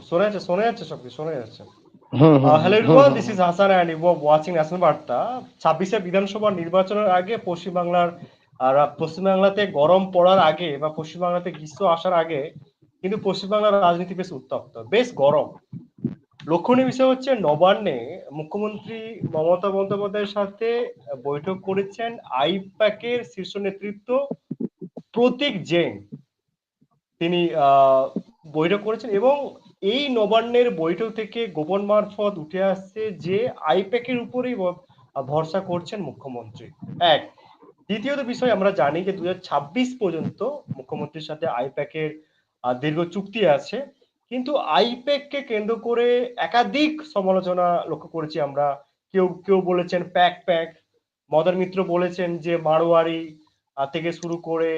শোনা যাচ্ছে শোনা যাচ্ছে সব কিছু শোনা যাচ্ছে hello everyone this is Hasan you are watching national বার্তা ছাব্বিশে বিধানসভা নির্বাচনের আগে পশ্চিমবাংলার আর পশ্চিমবাংলাতে গরম পড়ার আগে বা পশ্চিমবাংলাতে গ্রীষ্ম আসার আগে কিন্তু পশ্চিমবাংলার রাজনীতি বেশ উত্তপ্ত বেশ গরম। লক্ষণীয় বিষয় হচ্ছে নবান্নে মুখ্যমন্ত্রী মমতা বন্দ্যোপাধ্যায়ের সাথে বৈঠক করেছেন আইপ্যাকের শীর্ষ নেতৃত্ব প্রতীক জেন। তিনি আহ, বৈঠক করেছেন এবং এই নবান্নের বৈঠক থেকে গোপন মারফত উঠে আসছে যে আইপ্যাকের উপরেই ভরসা করছেন মুখ্যমন্ত্রী। এক, দ্বিতীয়ত বিষয়, আমরা জানি যে দুই পর্যন্ত মুখ্যমন্ত্রীর সাথে আইপ্যাকের দীর্ঘ চুক্তি আছে। কিন্তু আইপ্যাককে কেন্দ্র করে একাধিক সমালোচনা লক্ষ্য করেছি আমরা। কেউ কেউ বলেছেন প্যাক প্যাক। মদন মিত্র বলেছেন যে মারোয়ারি থেকে শুরু করে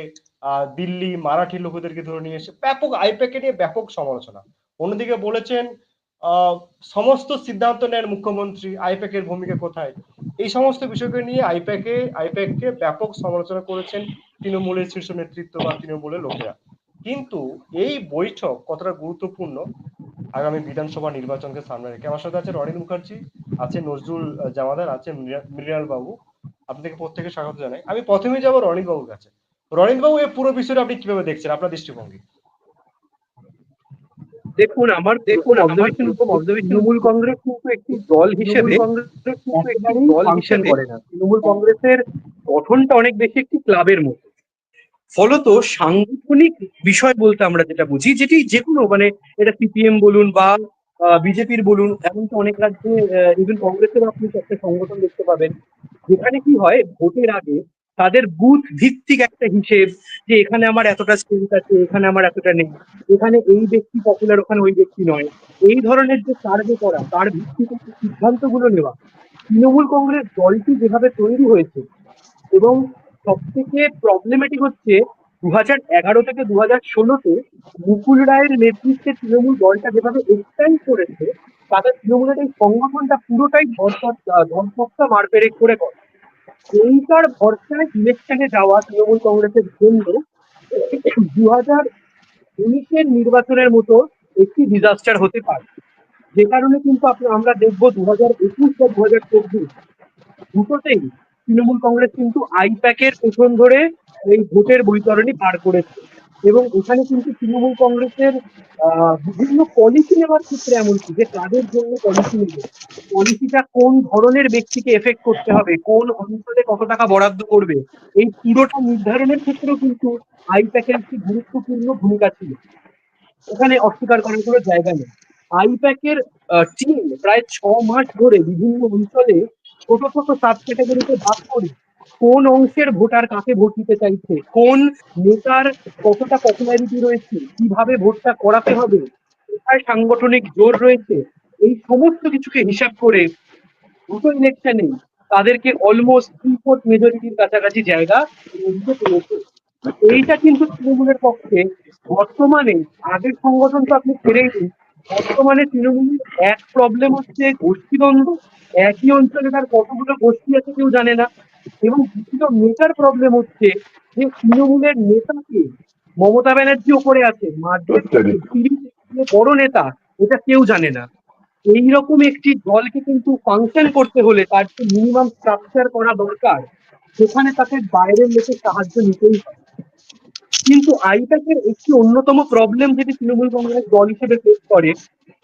দিল্লি, মারাঠি লোকদেরকে ধরে নিয়ে এসে ব্যাপক আইপ্যাকে নিয়ে ব্যাপক সমালোচনা। অন্যদিকে বলেছেন সমস্ত সিদ্ধান্ত নেন মুখ্যমন্ত্রী আইপ্যাকের ভূমিকা কোথায়? এই সমস্ত বিষয়কে নিয়ে আইপ্যাকে, আইপ্যাককে ব্যাপক সমালোচনা করেছেন তৃণমূলের শীর্ষ নেতৃত্ব বা তৃণমূলের লোকেরা। কিন্তু এই বৈঠক কতটা গুরুত্বপূর্ণ আগামী বিধানসভা নির্বাচনকে সামনে রেখে? আমার সাথে আছে রনিল মুখার্জি, আছে নজরুল জামাদার, আছে মৃণাল- বাবু আপনাকে প্রত্যেকে স্বাগত জানাই। আমি প্রথমেই যাব রনিল বাবুর কাছে। রনিল বাবু এই পুরো বিষয়টা আপনি কীভাবে দেখছেন আপনার দৃষ্টিভঙ্গি? দেখুন আমার দেখুন অবজারভেশন অবজারভেশন তৃণমূল কংগ্রেস কিন্তু একটি দল হিসেবে দল হিসেবে করে না। তৃণমূল কংগ্রেসের গঠনটা অনেক বেশি একটি ক্লাবের মতো। ফলত সাংগঠনিক বিষয় বলতে আমরা যেটা বুঝি যেটি যে কোনো মানে এটা সিপিএম বলুন বা বিজেপির বলুন এমনকি অনেক রাজ্যে ইভেন কংগ্রেসের আপনি একটা সংগঠন দেখতে পাবেন। যেখানে কি হয় ভোটের আগে তাদের বুথ ভিত্তিক একটা হিসেব যে এখানে আমার এতটা স্ট্রেংথ আছে, এখানে আমার এতটা নেই। এখানে এই ব্যক্তি পপুলার ওখানে ওই ব্যক্তি নয়। এই ধরনের যে সার্ভে করা, তার ভিত্তিতে সিদ্ধান্তগুলো নেওয়া, তৃণমূল কংগ্রেস দলটি যেভাবে তৈরি হয়েছে এবং সব থেকে প্রবলেমেটিক হচ্ছে দু হাজার এগারো থেকে দু হাজার ষোলোতে মুকুল রায়ের নেতৃত্বে তৃণমূল দলটা যেভাবে এক্সপ্যান্ড করেছে তাদের তৃণমূলের এই সংগঠনটা পুরোটাই ধর্মপক্ষা মারপেরে করে করে এইটার ভরসায় ইলেকশনে যাওয়া তৃণমূল কংগ্রেসের জন্য দু হাজার উনিশের নির্বাচনের মতো একটি ডিজাস্টার হতে পারে। যে কারণে কিন্তু আমরা দেখব দু হাজার একুশ বা দু হাজার চব্বিশ দুটোতেই তৃণমূল কংগ্রেস কিন্তু আইপ্যাকের পেছন ধরে এই ভোটের বৈতরণী পার করেছে। এবং এখানে কিন্তু তৃণমূল কংগ্রেসের বিভিন্ন পলিসি নেওয়ার ক্ষেত্রে এমনকি যে কাদের জন্য পলিসি নেবে পলিসিটা কোন ধরনের ব্যক্তিকে এফেক্ট করতে হবে, কোন অঞ্চলে কত টাকা বরাদ্দ করবে, এই পুরোটা নির্ধারণের ক্ষেত্রেও কিন্তু আইপ্যাকের একটি গুরুত্বপূর্ণ ভূমিকা ছিল। এখানে অস্বীকার করার কোনো জায়গা নেই। আই আইপ্যাকের টিম প্রায় ছ মাস ধরে বিভিন্ন অঞ্চলে ছোট ছোট সাব ক্যাটাগরিতে ভাগ করে কোন অংশের ভোটার কাকে ভোট দিতে চাইছে? কোন নেতার কতটা পপুলারিটি রয়েছে? কীভাবে ভোটটা করাতে হবে? কোথায় সাংগঠনিক জোর রয়েছে? এই সমস্ত কিছুকে হিসাব করে দুটো ইলেকশনে তাদেরকে অলমোস্ট থ্রি ফোর্থ মেজরিটির কাছাকাছি জায়গা এইটা কিন্তু তৃণমূলের পক্ষে বর্তমানে আগের সংগঠন তো আপনি ছেড়েই দিন বর্তমানে তৃণমূলের এক প্রবলেম হচ্ছে গোষ্ঠীদ্বন্দ্ব। একই অঞ্চলে তার কতগুলো গোষ্ঠী আছে কেউ জানে না। এবং দ্বিতীয় নেতার প্রবলেম হচ্ছে যে তৃণমূলের নেতাকে মমতা ব্যানার্জি ওপরে আছে বড় নেতা এটা কেউ জানে না। এইরকম একটি দলকে কিন্তু ফাংশন করতে হলে তার যে মিনিমাম স্ট্রাকচার করা দরকার সেখানে তাকে বাইরের লোকের সাহায্য নিতেই হবে। কিন্তু আইপ্যাকের একটি অন্যতম প্রবলেম যেটি তৃণমূল কংগ্রেস দল হিসেবে ফেস করে,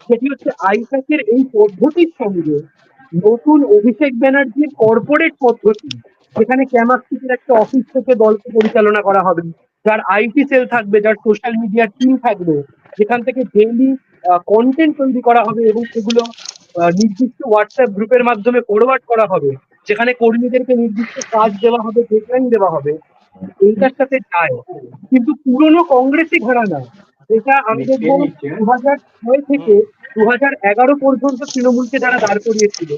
সেটি হচ্ছে আইপ্যাকের এই পদ্ধতির সঙ্গে নতুন অভিষেক ব্যানার্জির কর্পোরেট পদ্ধতি, যেখানে ক্যামাস্টিকের একটা অফিস থেকে দলকে পরিচালনা করা হবে। যার আইটি সেল থাকবে, যার সোশ্যাল মিডিয়ার টিম থাকবে, যেখান থেকে ডেইলি কন্টেন্ট তৈরি করা হবে এবং সেগুলো নির্দিষ্ট হোয়াটসঅ্যাপ গ্রুপের মাধ্যমে ফরওয়ার্ড করা হবে। যেখানে কর্মীদেরকে নির্দিষ্ট কাজ দেওয়া হবে ডেডলাইন দেওয়া হবে। এইটার সাথে যায়। কিন্তু পুরনো কংগ্রেসই ঘরানা এটা আমি দেখব দু হাজার ছয় থেকে দু হাজার এগারো পর্যন্ত তৃণমূলকে যারা দাঁড় করিয়েছিল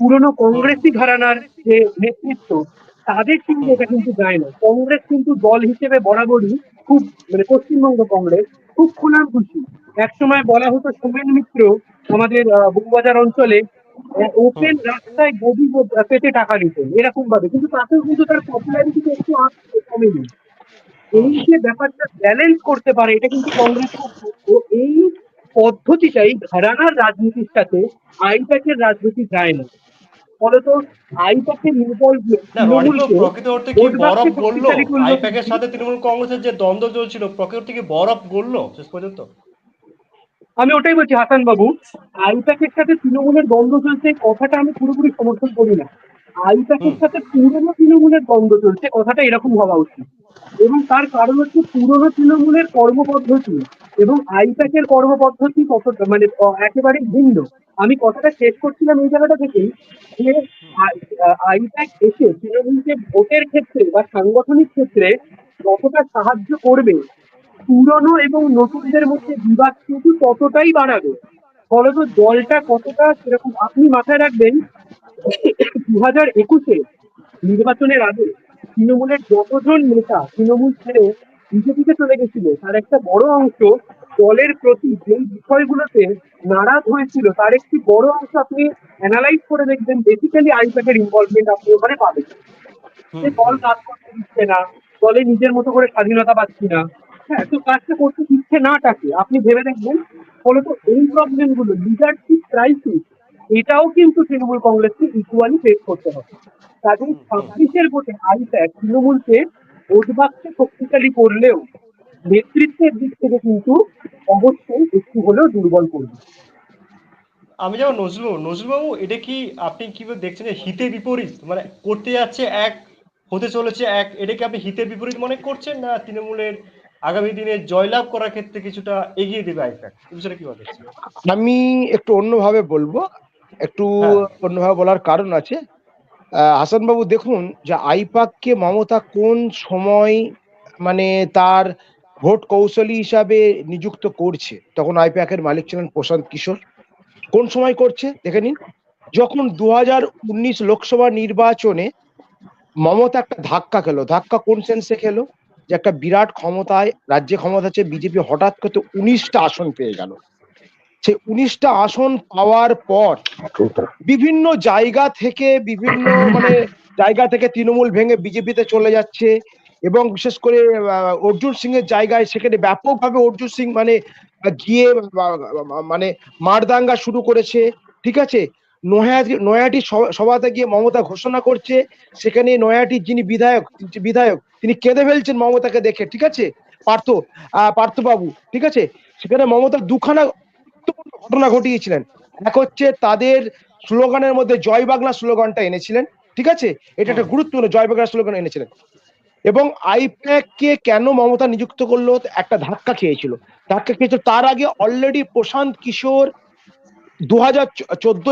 পুরনো কংগ্রেসই ঘরানার যে নেতৃত্ব তাদের কিন্তু এটা কিন্তু যায় না। কংগ্রেস কিন্তু দল হিসেবে বরাবরই খুব মানে পশ্চিমবঙ্গ কংগ্রেস খুব খুশি একসময় বলা হতো সোমেন মিত্র আমাদের বউবাজার অঞ্চলে ওপেন রাস্তায় গদি পেতে টাকা নিতেন এরকম ভাবে। কিন্তু তাতেও কিন্তু তার পপুলারিটি একটু কমেনি। এই যে ব্যাপারটা ব্যালেন্স করতে পারে এটা কিন্তু কংগ্রেস। এই পদ্ধতিটাই ঘরানার রাজনীতির সাথে আইপ্যাকের রাজনীতি যায় না। ফলত আইপ্যাকের রনি প্রকৃত অর্থে কি বরফ গড়লো আইপ্যাকের সাথে তৃণমূল কংগ্রেসের যে দ্বন্দ্ব চলছিল প্রকৃত অর্থে কি বরফ গড়লো শেষ পর্যন্ত? আমি ওটাই বলছি হাসান বাবু আইপ্যাকের সাথে তৃণমূলের দ্বন্দ্ব চলছে কথাটা আমি পুরোপুরি সমর্থন করি না। আইপ্যাকের। সাথে পুরনো তৃণমূলের দ্বন্দ্ব চলছে কথাটা এরকম হওয়া উচিত। এবং তার কারণ হচ্ছে পুরনো তৃণমূলের কর্মপদ্ধতি এবং আইপ্যাকের কর্মপদ্ধতি কতটা মানে একেবারে ভিন্ন। আমি কথাটা শেষ করছিলাম এই জায়গাটা থেকেই যে আই- আইপ্যাক এসে তৃণমূলকে ভোটের ক্ষেত্রে বা সাংগঠনিক ক্ষেত্রে কতটা সাহায্য করবে পুরনো এবং নতুনদের মধ্যে বিবাদ কিন্তু ততটাই বাড়াবে। ফলত দলটা কতটা সেরকম আপনি মাথায় রাখবেন দু হাজার একুশে নির্বাচনের আগে তৃণমূলের যতজন নেতা তৃণমূল ছেড়ে বিজেপিতে চলে গেছিল তার একটা বড় অংশ দলের প্রতি যেই বিষয়গুলোতে নারাজ হয়েছিল তার একটি বড় অংশ আপনি অ্যানালাইজ করে দেখবেন বেসিক্যালি আইপ্যাকের ইনভলভমেন্ট আপনি ওখানে পাবেন। যে দল কাজ করতে দিচ্ছে না দলে নিজের মতো করে স্বাধীনতা পাচ্ছি না। হ্যাঁ তো কাজটা করতে দিচ্ছে না তাকে। আপনি ভেবে দেখবেন ফলত এই প্রবলেমগুলো লিডারশিপ ক্রাইসিস এটাও কিন্তু তৃণমূল কংগ্রেসকে ইকুয়ালি ফেস করতে হবে। কাজেই ছাব্বিশের ভোটে আইপ্যাক তৃণমূলকে ভোট বাক্সে শক্তিশালী করলেও নেতৃত্বের দিক থেকে কিন্তু অবশ্যই একটু হলেও দুর্বল করবে। আমি যেমন নজরুল নজরুলবাবু এটা কি আপনি কীভাবে দেখছেন যে হিতে বিপরীত? মানে করতে যাচ্ছে এক হতে চলেছে এক এটা কি আপনি হিতে বিপরীত মনে করছেন না তৃণমূলের আগামী দিনে জয়লাভ করার ক্ষেত্রে কিছুটা এগিয়ে দেবে আইপ্যাক বিষয়টা কীভাবে দেখছেন আমি একটু অন্যভাবে বলব। একটু হ্যাঁ। অন্যভাবে বলার কারণ আছে। হাসানবাবু দেখুন যে আইপাককে মমতা কোন সময় মানে তার ভোট কৌশলী হিসাবে নিযুক্ত করছে? তখন আইপ্যাকের মালিক ছিলেন প্রশান্ত কিশোর। কোন সময় করছে? দেখে নিন। যখন দু হাজার উনিশ লোকসভা নির্বাচনে মমতা একটা ধাক্কা খেলো। ধাক্কা কোন সেন্সে খেলো? যে একটা বিরাট ক্ষমতায়, রাজ্যে ক্ষমতা আছে বিজেপি, হঠাৎ করে উনিশটা আসন পেয়ে গেল। সেই উনিশটা আসন পাওয়ার পর বিভিন্ন জায়গা থেকে বিভিন্ন মানে জায়গা থেকে তৃণমূল ভেঙে বিজেপিতে চলে যাচ্ছে এবং বিশেষ করে অর্জুন সিং এর জায়গায় সেখানে ব্যাপকভাবে অর্জুন সিং মানে গিয়ে মানে মারদাঙ্গা শুরু করেছে, ঠিক আছে? নয়াটি নয়াটি সভা- সভাতে গিয়ে মমতা ঘোষণা করছে। সেখানে নয়াটির যিনি বিধায়ক বিধায়ক তিনি কেঁদে ফেলছেন মমতাকে দেখে ঠিক আছে? পার্থ আহ, পার্থবাবু ঠিক আছে? সেখানে মমতা দুখানা ঘটনা ঘটিয়েছিলেন। এক হচ্ছে তাদের স্লোগানের মধ্যে জয় বাংলা স্লোগানটা এনেছিলেন ঠিক আছে? এটা একটা গুরুত্বপূর্ণ জয় বাংলা স্লোগান এনেছিলেন। এবং আইপ্যাক কে কেন মমতা নিযুক্ত করল? একটা ধাক্কা খেয়েছিল। ধাক্কা খেয়েছিল তার আগে অলরেডি প্রশান্ত কিশোর দু হাজার চোদ্দ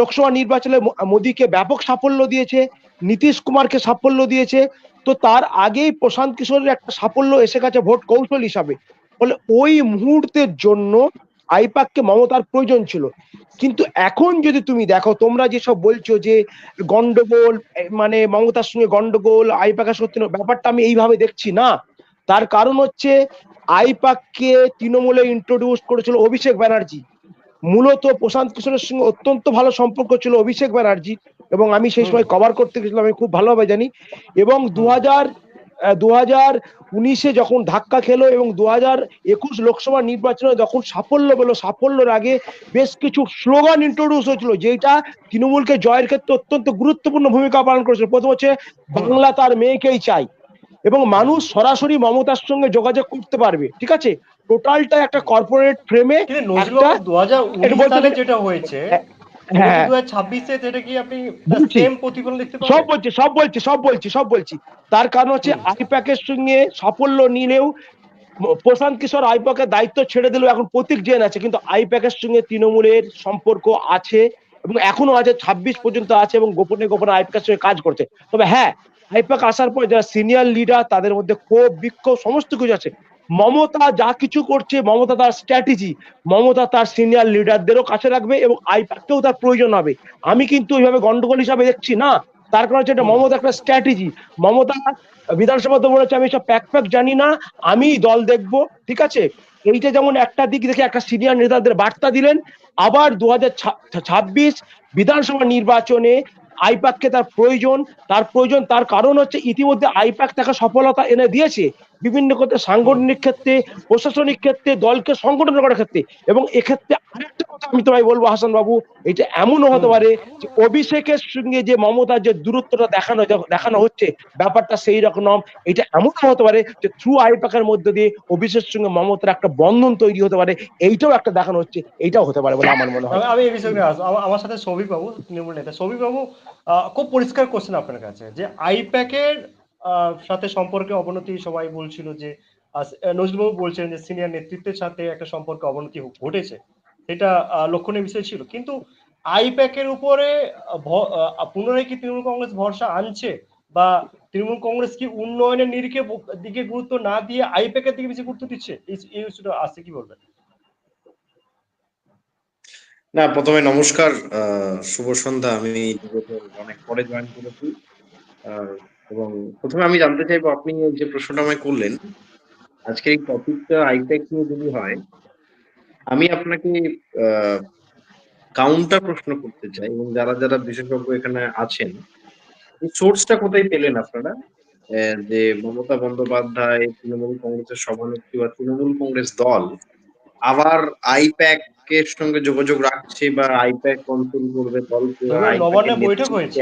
লোকসভা নির্বাচনে মোদীকে ব্যাপক সাফল্য দিয়েছে, নীতিশ কুমারকে সাফল্য দিয়েছে, তো তার আগেই প্রশান্ত কিশোরের একটা সাফল্য এসে গেছে ভোট কৌশল হিসাবে। ফলে ওই মুহূর্তের জন্য আইপাককে মমতার প্রয়োজন ছিল। কিন্তু এখন যদি তুমি দেখো, তোমরা যেসব বলছো যে গন্ডগোল মানে মমতার সঙ্গে গন্ডগোল আইপাকের সত্যি ব্যাপারটা আমি এইভাবে দেখছি না। তার কারণ হচ্ছে আইপাককে তৃণমূলে ইন্ট্রোডিউস করেছিল অভিষেক ব্যানার্জি। মূলত প্রশান্ত কিশোরের সঙ্গে অত্যন্ত ভালো সম্পর্ক ছিল অভিষেক ব্যানার্জি এবং আমি সেই সময় কভার করতে গেছিলাম আমি খুব ভালোভাবে জানি। এবং দু হাজার দু হাজার উনিশে যখন ধাক্কা খেলো এবং দু হাজার একুশ লোকসভা নির্বাচনে যখন সাফল্য পেল সাফল্যের আগে বেশ কিছু স্লোগান ইন্ট্রোডিউস হয়েছিল যেটা তৃণমূলকে জয়ের ক্ষেত্রে অত্যন্ত গুরুত্বপূর্ণ ভূমিকা পালন করেছিল। প্রথম হচ্ছে বাংলা তার মেয়েকেই চাই। এবং মানুষ সরাসরি মমতার সঙ্গে যোগাযোগ করতে পারবে ঠিক আছে? টোটালটা একটা কর্পোরেট ফ্রেমে যেটা হয়েছে হ্যাঁ দেখতে সব বলছি সব বলছি সব বলছি সব বলছি। তার কারণ হচ্ছে আইপ্যাকের সঙ্গে সাফল্য নিলেও প্রশান্ত কিশোর আইপ্যাকের দায়িত্ব ছেড়ে দিলেও এখন প্রতীক জেন আছে কিন্তু আইপ্যাকের সঙ্গে তৃণমূলের সম্পর্ক আছে এবং এখনও আছে ছাব্বিশ পর্যন্ত আছে এবং গোপনে গোপনে আইপ্যাকের সঙ্গে কাজ করছে। তবে হ্যাঁ আইপ্যাক আসার পর যারা সিনিয়র লিডার তাদের মধ্যে ক্ষোভ বিক্ষোভ সমস্ত কিছু আছে। মমতা যা কিছু করছে, মমতা তার স্ট্র্যাটেজি মমতা তার সিনিয়র লিডারদেরও কাছে রাখবে এবং আইপ্যাককেও তার প্রয়োজন হবে। আমি কিন্তু ওইভাবে গন্ডগোল হিসাবে দেখছি না। তার কারণ হচ্ছে এটা মমতা একটা স্ট্র্যাটেজি মমতা বিধানসভাতে বলেছে, আমি সব প্যাক প্যাক জানি না, আমি দল দেখব। ঠিক আছে? এইটা যেমন একটা দিক দেখে একটা সিনিয়র নেতাদের বার্তা দিলেন, আবার দু ছাব্বিশ বিধানসভা নির্বাচনে আইপ্যাককে তার প্রয়োজন। তার প্রয়োজন, তার কারণ হচ্ছে ইতিমধ্যে আইপ্যাক তাকে সফলতা এনে দিয়েছে। বিভিন্ন ক্ষেত্রে সাংগঠনিক ক্ষেত্রে, প্রশাসনিক ক্ষেত্রে, দলকে সংগঠন করার ক্ষেত্রে। এবং এক্ষেত্রে আরেকটা কথা আমি তোমায় বলব হাসান বাবু এটা এমনও হতে পারে যে অভিষেকের সঙ্গে যে মমতার যে দূরত্বটা দেখানো দেখানো হচ্ছে, ব্যাপারটা সেই রকম এটা এমনও হতে পারে যে থ্রু আইপ্যাকের মধ্যে দিয়ে অভিষেকের সঙ্গে মমতার একটা বন্ধন তৈরি হতে পারে, এইটাও একটা দেখানো হচ্ছে, এইটাও হতে পারে বলে আমার মনে হয়। আমি- এই বিষয়ে আমার- সাথে সৌভিক বাবু, তৃণমূল নেতা। সৌভিক বাবু খুব পরিষ্কার কোশ্চেন আপনার কাছে যে আইপ্যাকের সাথে সম্পর্কে অবনতি সবাই বলছিল যে আহ, নজরুল বাবু বলছেন যে সিনিয়র নেতৃত্বের সাথে একটা সম্পর্কে অবনতি ঘটেছে। এটা লক্ষণীয় বিষয় ছিল। কিন্তু আইপ্যাকের উপরে পুনরায় কি তৃণমূল কংগ্রেস ভরসা আনছে বা তৃণমূল কংগ্রেস কি উন্নয়নের নিরিখে দিকে গুরুত্ব না দিয়ে আইপ্যাকের দিকে বেশি গুরুত্ব দিচ্ছে? এই- কি বলবেন? না প্রথমে নমস্কার শুভ সন্ধ্যা। আমি অনেক পরে জয়েন করেছি। এবং প্রথমে আমি জানতে চাইব আপনি যে প্রশ্নটা আমায় করলেন আজকে এই টপিকটা আইটেক নিয়ে যদি হয় আমি আপনাকে কাউন্টার প্রশ্ন করতে চাই এবং যারা যারা বিশেষজ্ঞ এখানে আছেন সোর্সটা কোথায় পেলেন আপনারা যে মমতা বন্দ্যোপাধ্যায় তৃণমূল কংগ্রেসের সভানেত্রী বা তৃণমূল কংগ্রেস দল আবার আইপ্যাক এর সঙ্গে যোগাযোগ রাখছে বা আইপ্যাক কন্ট্রোল করবে দলকে বৈঠক হয়েছে।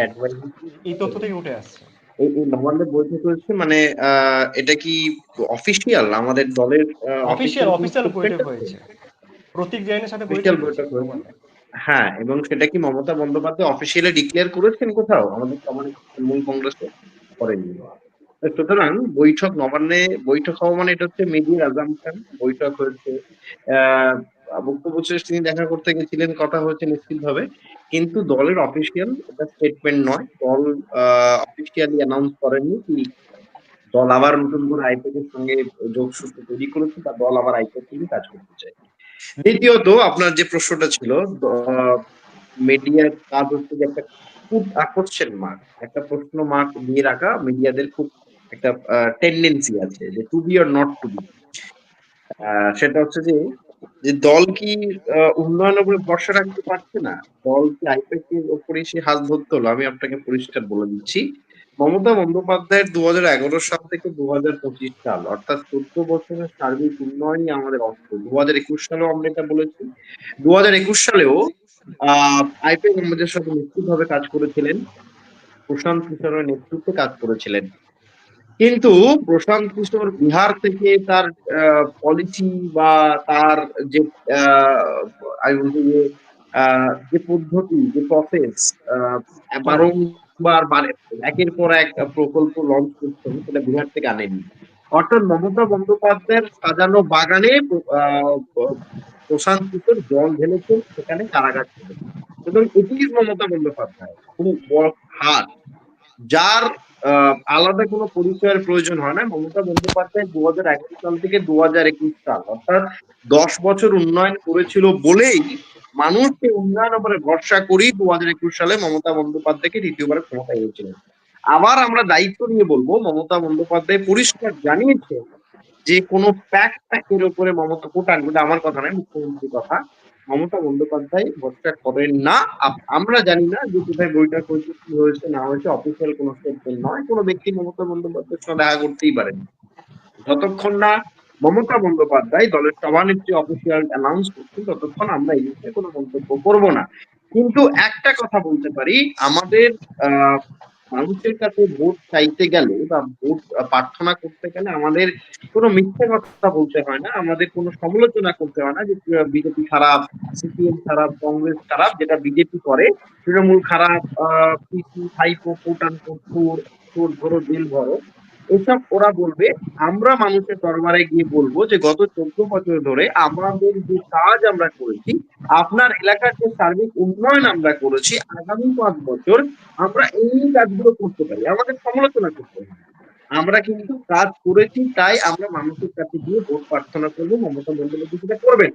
এই তথ্য থেকে উঠে আসছে এই এই নবান্নে বৈঠক হয়েছে মানে এটা কি অফিসিয়াল আমাদের দলের অফিসিয়াল অফিসিয়াল বৈঠক হয়েছে। প্রতীক জৈনের সাথে বৈঠক হয়েছে। হ্যাঁ এবং সেটা কি মমতা বন্দ্যোপাধ্যায় অফিসিয়ালি ডিক্লেয়ার করেছেন কোথাও? আমাদের সমানে তৃণমূল কংগ্রেসে করেননি সুতরাং বৈঠক নবান্নে বৈঠক হওয়া মানে এটা হচ্ছে মিডিয়ার অ্যাজাম্পশন বৈঠক হয়েছে আহ বক্তব্য তিনি দেখা করতে গেছিলেন, কথা হয়েছে নিশ্চিত ভাবে কিন্তু দলের অফিসিয়াল এটা স্টেটমেন্ট নয়, দল অফিসিয়ালি অ্যানাউন্স করেনি কি দল আবার নতুন করে আইপিএল এর সঙ্গে যোগসূত্র তৈরি করেছে, বা দল আবার আইপিএল নিয়ে কাজ করতে চায়। দ্বিতীয়ত, আপনার যে প্রশ্নটা ছিল মিডিয়ার কাজ হচ্ছে যে একটা খুব আকর্ষণ মার্ক একটা প্রশ্ন মার্ক দিয়ে রাখা মিডিয়াদের খুব একটা টেন্ডেন্সি আছে যে to be or not to be সেটা হচ্ছে যে যে দল কি উন্নয়নের উপরে ভরসা রাখতে পারছে না? দল কি আইপ্যাক এর উপরে সে হাত ধরতে হলো? আমি আপনাকে পরিষ্কার বলে দিচ্ছি। মমতা বন্দ্যোপাধ্যায়ের দু এগারো সাল থেকে দু পঁচিশ সাল, অর্থাৎ চোদ্দ বছরের সার্বিক উন্নয়নই আমাদের অস্ত্র। দু হাজার একুশ সালেও আমরা এটা বলেছি দু হাজার একুশ সালেও আইপিএল আমাদের সাথে নিশ্চিতভাবে কাজ করেছিলেন। প্রশান্ত কিশোরের নেতৃত্বে কাজ করেছিলেন। কিন্তু প্রশান্ত কিশোর বিহার থেকে তার পলিসি বা তার যে যে পদ্ধতি, যে প্রসেস বারংবার বারে, একের পর এক প্রকল্প লঞ্চ করছেন সেটা বিহার থেকে আনেনি। অর্থাৎ মমতা বন্দ্যোপাধ্যায়ের সাজানো বাগানে প্রশান্ত কিশোর জল ঢেলেছেন, সেখানে কারাগার ছিল। সুতরাং এটি মমতা বন্দ্যোপাধ্যায় খুব বড় হার যার আলাদা কোনো পরিচয়ের প্রয়োজন হয় না। মমতা বন্দ্যোপাধ্যায় দু হাজার এগারো সাল থেকে দু হাজার একুশ সাল, অর্থাৎ দশ বছর উন্নয়ন করেছিল বলেই মানুষ সেই উন্নয়ন উপরে ভরসা করেই দু হাজার একুশ সালে মমতা বন্দ্যোপাধ্যায়কে দ্বিতীয়বার ক্ষমতায় এনেছিলেন। আবার আমরা দায়িত্ব নিয়ে বলব, মমতা বন্দ্যোপাধ্যায় পরিষ্কার জানিয়েছে যে কোনো প্যাক প্যাকের উপরে মমতা কোটান আমার কথা নয়, মুখ্যমন্ত্রীর কথা। মমতা বন্দ্যোপাধ্যায় ভরসা করেন না। আমরা জানি না যে কোথায় বইটা হয়েছে কি হয়েছে না হয়েছে অফিসিয়াল কোনো স্টেটমেন্ট নয়। কোনো ব্যক্তি মমতা বন্দ্যোপাধ্যায়ের সঙ্গে দেখা করতেই পারেন যতক্ষণ না মমতা বন্দ্যোপাধ্যায় দলের সভানেত্রী অফিসিয়াল অ্যানাউন্স করছেন ততক্ষণ আমরা এই বিষয়ে কোনো মন্তব্য করব না। কিন্তু একটা কথা বলতে পারি আমাদের আহ, মানুষের কাছে ভোট চাইতে গেলে বা ভোট প্রার্থনা করতে গেলে আমাদের কোনো মিথ্যে কথা বলতে হয় না, আমাদের কোনো সমালোচনা করতে হয় না যে বিজেপি খারাপ, সিপিএম খারাপ, কংগ্রেস খারাপ, যেটা বিজেপি করে। তৃণমূল খারাপ, আহ, পিসি হাইপো কোটান ধরো, জেল ভরো এসব ওরা বলবে। আমরা মানুষের দরবারে গিয়ে বলব যে, গত চোদ্দ বছর ধরে আমাদের যে কাজ আমরা করেছি, আপনার এলাকার যে সার্বিক উন্নয়ন আমরা করেছি, আগামী পাঁচ বছর আমরা এই কাজগুলো করতে পারি। আমাদের সমালোচনা করতে হবে। আমরা কিন্তু কাজ করেছি, তাই আমরা মানুষের কাছে গিয়ে ভোট প্রার্থনা করব, মমতা বন্দ্যোপাধ্যায় সেটা করবেন।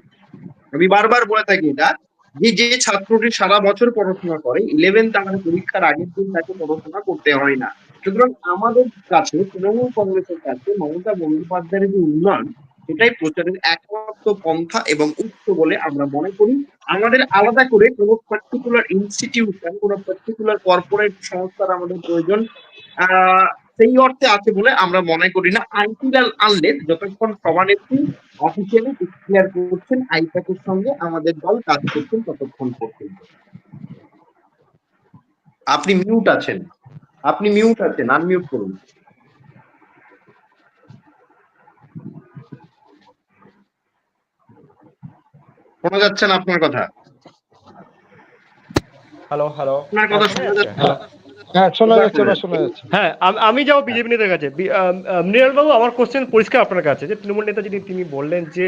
আমি বারবার বলে থাকি এটা, যে যে ছাত্রটি সারা বছর পড়াশোনা করে ইলেভেন তার পরীক্ষার আগের দিন তাকে পড়াশোনা করতে হয় না। সুতরাং আমাদের কাছে, তৃণমূল কংগ্রেসের কাছে মমতা বন্দ্যোপাধ্যায়ের যে উন্নয়ন, সেটাই প্রচারের একমাত্র পন্থা এবং উৎস বলে আমরা মনে করি। আমাদের আলাদা করে কোনো পার্টিকুলার ইনস্টিটিউশন কোনো পার্টিকুলার কর্পোরেট সংস্থার আমাদের প্রয়োজন সেই অর্থে আছে বলে আমরা মনে করি না। আইটিরাল আনলেস যতক্ষণ সভানেত্রী, অফিসিয়ালি ডিক্লেয়ার করছেন, আইপ্যাকের সঙ্গে আমাদের দল কাজ করছেন, ততক্ষণ পর্যন্ত। আপনি মিউট আছেন। আপনি মিউট আছেন আনমিউট করুন। শোনা যাচ্ছে না আপনার কথা? হ্যালো হ্যালো আপনার কথা শোনা যাচ্ছে হ্যাঁ শোনা যাচ্ছে এবার শোনা যাচ্ছে। হ্যাঁ আমি যাব বিজেপি নেতার কাছে মৃণাল বাবু আমার কোশ্চেন পরিষ্কার আপনার কাছে যে তৃণমূল নেতা যিনি তিনি বললেন যে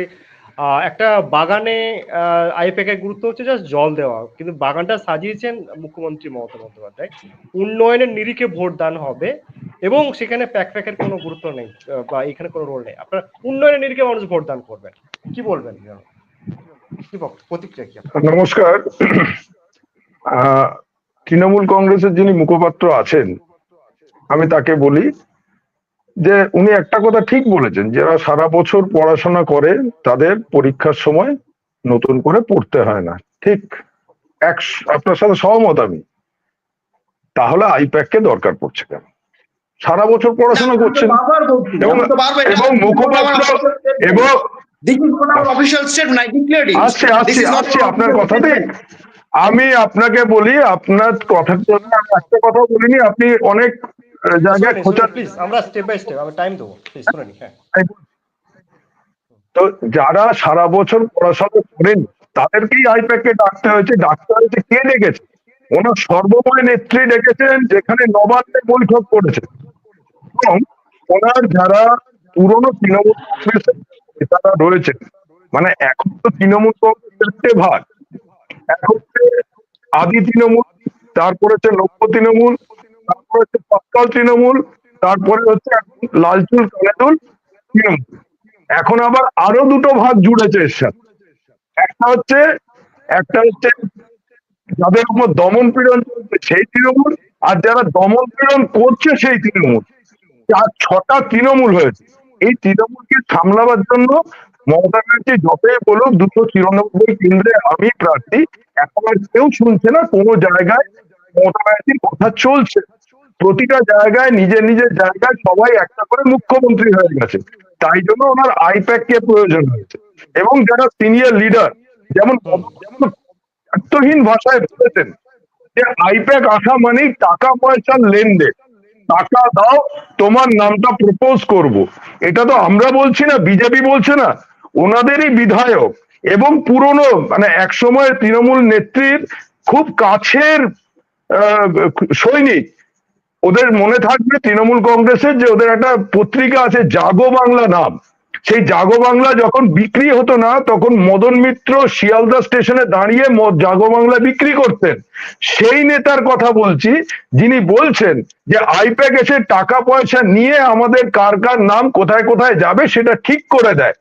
একটা বাগানে আইপ্যাক এর গুরুত্ব হচ্ছে জাস্ট জল দেওয়া। কিন্তু বাগানটা সাজিয়েছেন মুখ্যমন্ত্রী মমতা বন্দ্যোপাধ্যায়। উন্নয়নের নিরিখে ভোট দান হবে এবং সেখানে প্যাক প্যাকের কোনো গুরুত্ব নেই বা এখানে কোনো রোল নেই। আপনার উন্নয়নের নিরিখে মানুষ ভোট দান করবেন। কি বলবেন? নমস্কার। তৃণমূল কংগ্রেসের যিনি মুখপাত্র আছেন, আমি তাকে বলি যে উনি একটা কথা ঠিক বলেছেন যারা সারা বছর পড়াশোনা করে তাদের পরীক্ষার সময় নতুন করে পড়তে হয় না। ঠিক? এক আপনার সাথে সহমত আমি। তাহলে আইপ্যাক কে দরকার পড়ছে কেন? সারা বছর পড়াশোনা করছেন। এবং- এবং মুখপাত্র এবং. আসছে আসছে আসছে আপনার কথাতে। আমি আপনাকে বলি আপনার কথার জন্য আমি একটা কথা বলিনি আপনি অনেক জায়গায় শুনুন, প্লিজ আমরা স্টেপ বাই স্টেপ আমি টাইম দেবো প্লিজ শুনে নি হ্যাঁ। তো যারা সারা বছর পড়াশোনা করেন তাদেরকেই আইপ্যাককে ডাকতে হয়েছে ডাকতে হয়েছে কে ডেকেছে? ওনার সর্বময় নেত্রী ডেকেছেন যেখানে নবান্নে বৈঠক করেছে। এবং ওনার যারা পুরনো তৃণমূল কংগ্রেসের নেতারা রয়েছেন মানে এখন তো তৃণমূল কংগ্রেস চারটে ভাগ। হচ্ছে আদি তৃণমূল তারপরে হচ্ছে নব্য তৃণমূল তারপরে হচ্ছে তৎকাল তৃণমূল, তারপরে হচ্ছে এখন লালচুল কানেদুল তৃণমূল। এখন আবার আরও দুটো ভাগ জুড়েছে এর সাথে। একটা হচ্ছে একটা হচ্ছে যাদের উপর দমন পীড়ন চলছে সেই তৃণমূল, আর যারা দমন পীড়ন করছে সেই তৃণমূল। চার ছটা তৃণমূল হয়েছে। এই তৃণমূলকে সামলাবার জন্য মমতা ব্যানার্জি যতই বলুক দুশো চিরানব্বই কেন্দ্রে আমি প্রার্থী। এখন আর কেউ শুনছে না কোনো জায়গায় মমতা ব্যানার্জির কথা চলছে। প্রতিটা জায়গায়, নিজের নিজের জায়গায় সবাই একটা করে মুখ্যমন্ত্রী হয়ে গেছে। তাই জন্য ওনার আইপ্যাক কে প্রয়োজন হয়েছে। এবং যারা সিনিয়র লিডার যেমন যেমন ভাষায় বলেছেন যে, আইপ্যাক আসা মানেই টাকা পয়সার লেনদেন। টাকা দাও, তোমার নামটা প্রপোজ করব। এটা তো আমরা বলছি না, বিজেপি বলছে না। ওনাদেরই বিধায়ক এবং পুরনো মানে একসময় তৃণমূল নেত্রীর খুব কাছের সৈনিক। ওদের মনে থাকবে তৃণমূল কংগ্রেসের যে ওদের একটা পত্রিকা আছে, জাগো বাংলা নাম। সেই জাগো বাংলা যখন বিক্রি হতো না, তখন মদন মিত্র শিয়ালদা স্টেশনে দাঁড়িয়ে জাগো বাংলা বিক্রি করতেন। সেই নেতার কথা বলছি, যিনি বলছেন যে আইপ্যাক এসে টাকা পয়সা নিয়ে আমাদের কার কার নাম কোথায় কোথায় যাবে, সেটা ঠিক করে দেয়।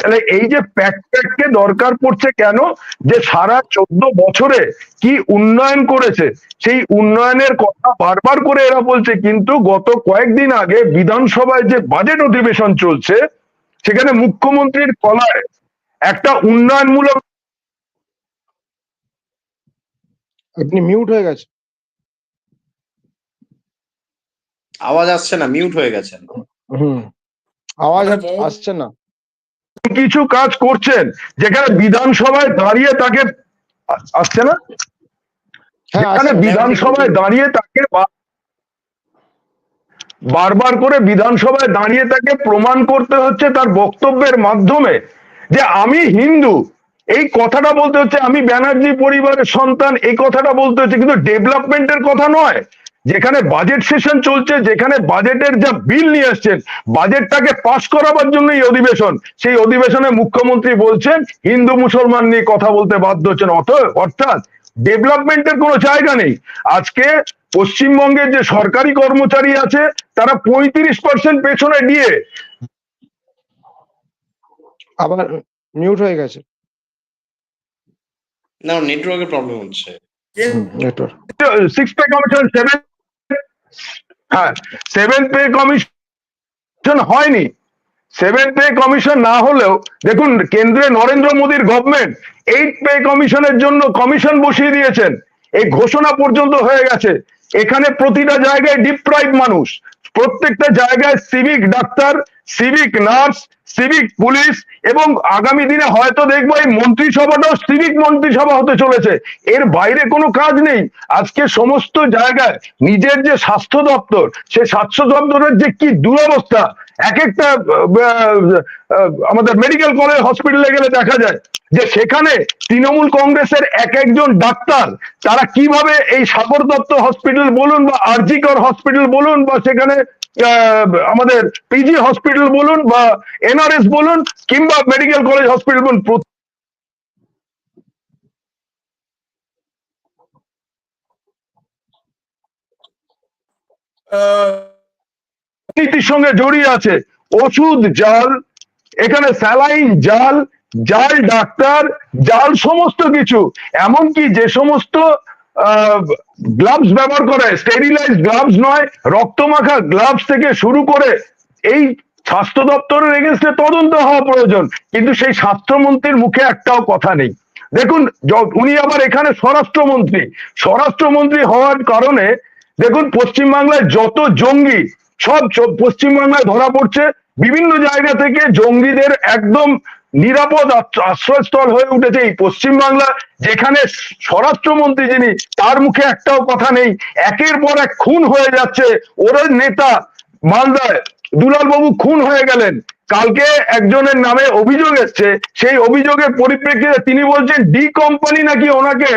তাহলে এই যে প্যাক প্যাককে দরকার পড়ছে কেন? যে সারা চোদ্দ বছরে কি উন্নয়ন করেছে সেই উন্নয়নের কথা বারবার করে এরা বলছে কিন্তু গত কয়েকদিন আগে বিধানসভায় যে বাজেট অধিবেশন চলছে সেখানে মুখ্যমন্ত্রীর কলায় একটা উন্নয়নমূলক আপনি মিউট হয়ে গেছে আওয়াজ আসছে না মিউট হয়ে গেছেন। হুম আওয়াজ আর আসছে না। কিছু কাজ করছেন যেখানে বিধানসভায় দাঁড়িয়ে তাকে আসছে না? হ্যাঁ যেখানে বিধানসভায় দাঁড়িয়ে তাকে বারবার করে বিধানসভায় দাঁড়িয়ে তাকে প্রমাণ করতে হচ্ছে তার বক্তব্যের মাধ্যমে যে আমি হিন্দু। এই কথাটা বলতে হচ্ছে আমি ব্যানার্জি পরিবারের সন্তান এই কথাটা বলতে হচ্ছে কিন্তু ডেভেলপমেন্টের কথা নয়। যেখানে বাজেট সেশন চলছে যেখানে বাজেটের যা বিল নিয়ে আসছেন বাজেটটাকে পাশ করাবার জন্য এই অধিবেশন। সেই অধিবেশনে মুখ্যমন্ত্রী বলছেন হিন্দু মুসলমান নিয়ে কথা বলতে বাধ্য হচ্ছেন। অত অর্থাৎ ডেভেলপমেন্টের কোনো জায়গা নেই। আজকে পশ্চিমবঙ্গের যে সরকারি কর্মচারী আছে তারা পঁয়ত্রিশ পার্সেন্ট পেছনে দিয়ে আবার মিউট হয়ে গেছে। না নেটওয়ার্কের প্রবলেম হচ্ছে। Network six pay commission seven হ্যাঁ সেভেন পে কমিশন হয়নি। সেভেন পে কমিশন না হলেও, দেখুন, কেন্দ্রে নরেন্দ্র মোদীর গভর্নমেন্ট এইট পে কমিশনের জন্য কমিশন বসিয়ে দিয়েছেন। এই ঘোষণা পর্যন্ত হয়ে গেছে। এখানে প্রতিটা জায়গায় ডিপ্রাইভ মানুষ। প্রত্যেকটা জায়গায় civic doctor civic nurse civic police এবং আগামী দিনে হয়তো দেখব এই মন্ত্রিসভাটাও সিভিক মন্ত্রিসভা হতে চলেছে। এর বাইরে কোনো কাজ নেই। আজকে সমস্ত জায়গায় নিজের যে স্বাস্থ্য দপ্তর, সে স্বাস্থ্য দপ্তরের যে কি দুরবস্থা, এক একটা আমাদের মেডিকেল কলেজ হসপিটালে গেলে দেখা যায় যে সেখানে তৃণমূল কংগ্রেসের এক একজন ডাক্তার, তারা কীভাবে এই সাগর দত্ত হসপিটাল বলুন বা আরজিকর হসপিটাল বলুন বা সেখানে আমাদের পিজি হসপিটাল বলুন বা এনআরএস বলুন কিংবা মেডিকেল কলেজ হসপিটাল বলুন সঙ্গে জড়িয়ে আছে। ওষুধ, জাল, এখানে স্যালাইন, জাল জাল, ডাক্তার, জাল, সমস্ত কিছু। এমনকি যে সমস্ত গ্লাভস ব্যবহার করে স্টেরিলাইজ গ্লাভস নয়, রক্তমাখা গ্লাভস থেকে শুরু করে এই স্বাস্থ্য দপ্তরের এগেনস্টে তদন্ত হওয়া প্রয়োজন। কিন্তু সেই স্বাস্থ্যমন্ত্রীর মুখে একটাও কথা নেই। দেখুন উনি আবার এখানে স্বরাষ্ট্রমন্ত্রী। স্বরাষ্ট্রমন্ত্রী হওয়ার কারণে, দেখুন, পশ্চিমবাংলায় যত জঙ্গি, সব পশ্চিমবাংলায় ধরা পড়ছে। বিভিন্ন জায়গা থেকে জঙ্গিদের একদম নিরাপদ আশ্রয়স্থল হয়ে উঠেছে এই পশ্চিমবাংলা যেখানে স্বরাষ্ট্রমন্ত্রী যিনি, তার মুখে একটাও কথা নেই। একের পর এক খুন হয়ে যাচ্ছে ওর নেতা মালদায়। দুলাল বাবু খুন হয়ে গেলেন। কালকে একজনের নামে অভিযোগ এসছে। সেই অভিযোগের পরিপ্রেক্ষিতে তিনি বলছেন, ডি কোম্পানি নাকি ওনাকে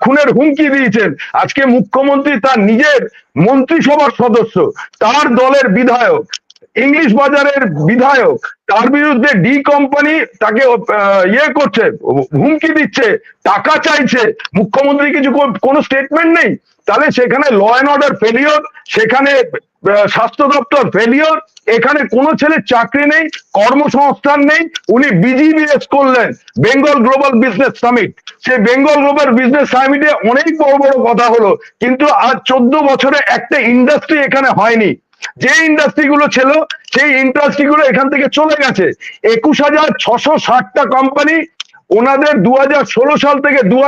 খুনের হুমকি দিয়েছেন। আজকে মুখ্যমন্ত্রী তার নিজের মন্ত্রিসভার সদস্য, তার দলের বিধায়ক। ইংলিশ বাজারের বিধায়ক, তার বিরুদ্ধে ডি কোম্পানি তাকে ইয়ে করছে, হুমকি দিচ্ছে, টাকা চাইছে। মুখ্যমন্ত্রী কিছু কোনো স্টেটমেন্ট নেই। তাহলে সেখানে ল অ্যান্ড অর্ডার ফেলিওর সেখানে স্বাস্থ্য দপ্তর ফেলিওর এখানে কোনো ছেলে চাকরি নেই, কর্মসংস্থান নেই, উনি বিজিবিএস করলেন বেঙ্গল গ্লোবাল বিজনেস সামিট সেই বেঙ্গল গ্লোবাল বিজনেস সামিটে অনেক বড় বড় কথা হলো, কিন্তু আজ চোদ্দ বছরে একটা ইন্ডাস্ট্রি এখানে হয়নি। যে ইন্ডাস্ট্রি গুলো ছিল, সেই ইন্ডাস্ট্রি গুলো এখান থেকে চলে গেছে। একুশ হাজার ছশো ষাটটা কোম্পানি ওনাদের দু সাল থেকে দু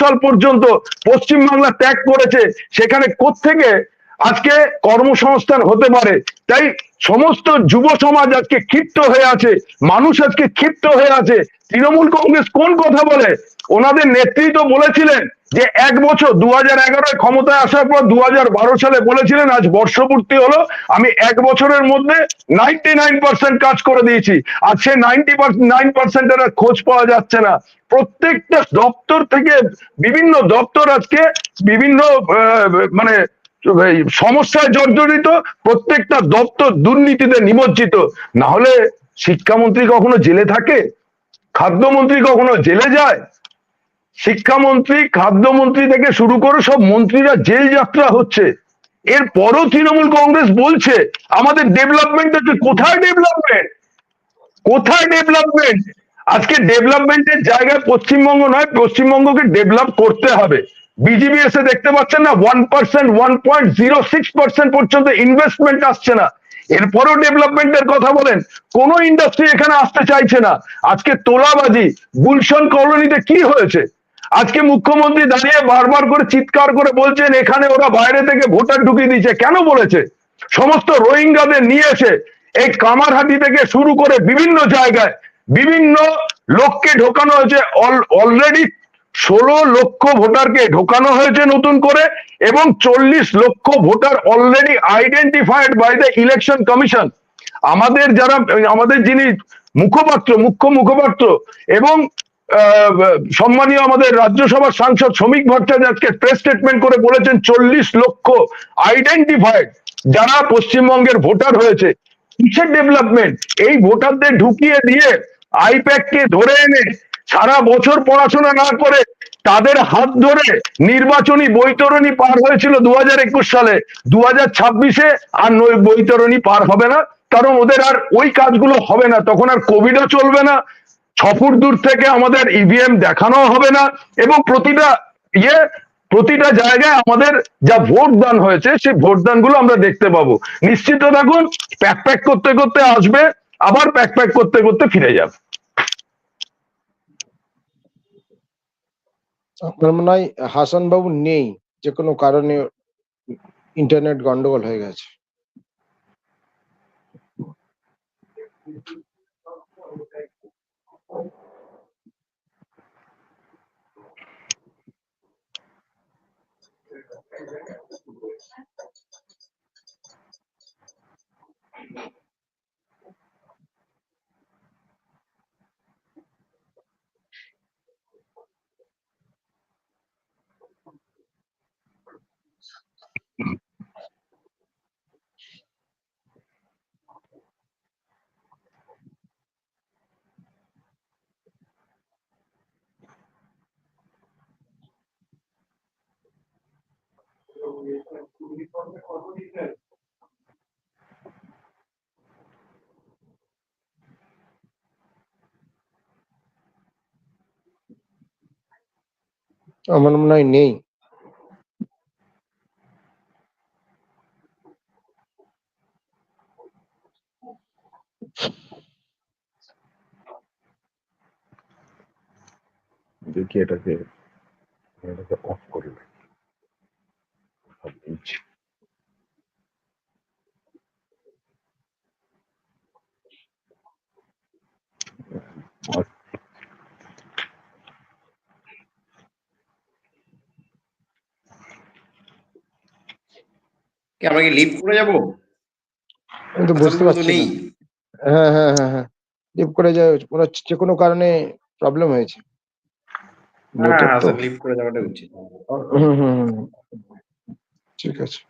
সাল পর্যন্ত পশ্চিমবাংলা ত্যাগ করেছে। সেখানে কোত্থেকে আজকে কর্মসংস্থান হতে পারে। তাই সমস্ত যুব সমাজ আজকে ক্ষিপ্ত হয়ে আছে, মানুষ আজকে ক্ষিপ্ত হয়ে আছে। তৃণমূল কংগ্রেস কোন কথা বলে? ওনাদের নেতৃত্ব বলেছিলেন যে এক বছর দু হাজার ক্ষমতায় আসার পর দু হাজার বারো সালে বলেছিলেন, আজ বর্ষপূর্তি হলো, আমি এক বছরের মধ্যে নাইনটি নাইন পার্সেন্ট কাজ করে দিয়েছি। আর সে নাইনটি নাইন পার্সেন্টের খোঁজ পাওয়া যাচ্ছে না। প্রত্যেকটা দপ্তর থেকে বিভিন্ন দপ্তর আজকে বিভিন্ন মানে সমস্যায় জর্জরিত প্রত্যেকটা দপ্তর দুর্নীতিতে নিমজ্জিত। না হলে শিক্ষামন্ত্রী কখনো জেলে থাকে? খাদ্যমন্ত্রী কখনো জেলে যায়? শিক্ষামন্ত্রী, খাদ্যমন্ত্রী থেকে শুরু করে সব মন্ত্রীরা জেল যাত্রা হচ্ছে। এরপরও তৃণমূল কংগ্রেস বলছে, আমাদের ডেভেলপমেন্ট হচ্ছে কোথায় ডেভেলপমেন্ট কোথায় ডেভেলপমেন্ট আজকে ডেভেলপমেন্টের জায়গায় পশ্চিমবঙ্গ নয়, পশ্চিমবঙ্গকে ডেভেলপ করতে হবে। বিজিবি এসে দেখতে পাচ্ছেন না one percent one point zero six percent পর্যন্ত ইনভেস্টমেন্ট আসছে না। এরপরও ডেভেলপমেন্টের কথা বলেন, কোন ইন্ডাস্ট্রি এখানে আসতে চাইছে না। আজকে তোলাবাজি, গুলশন কলোনিতে কি হয়েছে? আজকে মুখ্যমন্ত্রী দাঁড়িয়ে বারবার করে চিৎকার করে বলছেন, এখানে ওরা বাইরে থেকে ভোটার ঢুকিয়ে দিয়েছে। কেন বলেছে? সমস্ত রোহিঙ্গাদের নিয়ে এসে এই কামারহাটি থেকে শুরু করে বিভিন্ন জায়গায় বিভিন্ন লোককে ঢোকানো হয়েছে। অলরেডি ষোলো লক্ষ ভোটারকে ঢোকানো হয়েছে নতুন করে এবং চল্লিশ লক্ষ voter already identified by the election commission আমাদের যারা, আমাদের যিনি মুখপাত্র, মুখ্য মুখপাত্র এবং সম্মানীয় আমাদের রাজ্যসভার সাংসদ শ্রমিক ভট্টাচার্য আজকে প্রেস স্টেটমেন্ট করে বলেছেন চল্লিশ লক্ষ আইডেন্টিফাইড যারা পশ্চিমবঙ্গের ভোটার হয়েছে। কিসের ডেভেলপমেন্ট এই ভোটারদের ঢুকিয়ে দিয়ে আইপ্যাক কে ধরে এনে সারা বছর পড়াশোনা না করে তাদের হাত ধরে নির্বাচনী বৈতরণী পার হয়েছিল দু হাজার একুশ সালে। দু হাজার ছাব্বিশে আর বৈতরণী পার হবে না, কারণ ওদের আর ওই কাজগুলো হবে না। তখন আর কোভিডও চলবে না। ছ ফুট দূর থেকে আমাদের ইভিএম দেখানো হবে না এবং প্রতিটা ইয়ে প্রতিটা জায়গায় আমাদের যা ভোট দান হয়েছে, সেই ভোট দানগুলো আমরা দেখতে পাবো। নিশ্চিত থাকুন, প্যাক প্যাক করতে করতে আসবে, আবার প্যাক প্যাক করতে করতে ফিরে যাবে। আমার মনে হয় হাসান বাবু নেই যে কোনো কারণে ইন্টারনেট গন্ডগোল হয়ে গেছে। আমার মনে হয় নেই। দেখি এটাকে এটাকে অফ করে দিই। সব দিচ্ছি। কি আমরা কি লিভ করে যাব? আমি তো বুঝতে পারছি হ্যাঁ হ্যাঁ হ্যাঁ হ্যাঁ। লিভ করে যায় কোনো যে কোনো কারণে প্রবলেম হয়েছে। হ্যাঁ লিভ করে যাওয়াটা উচিত। হুম হুম। ঠিক আছে।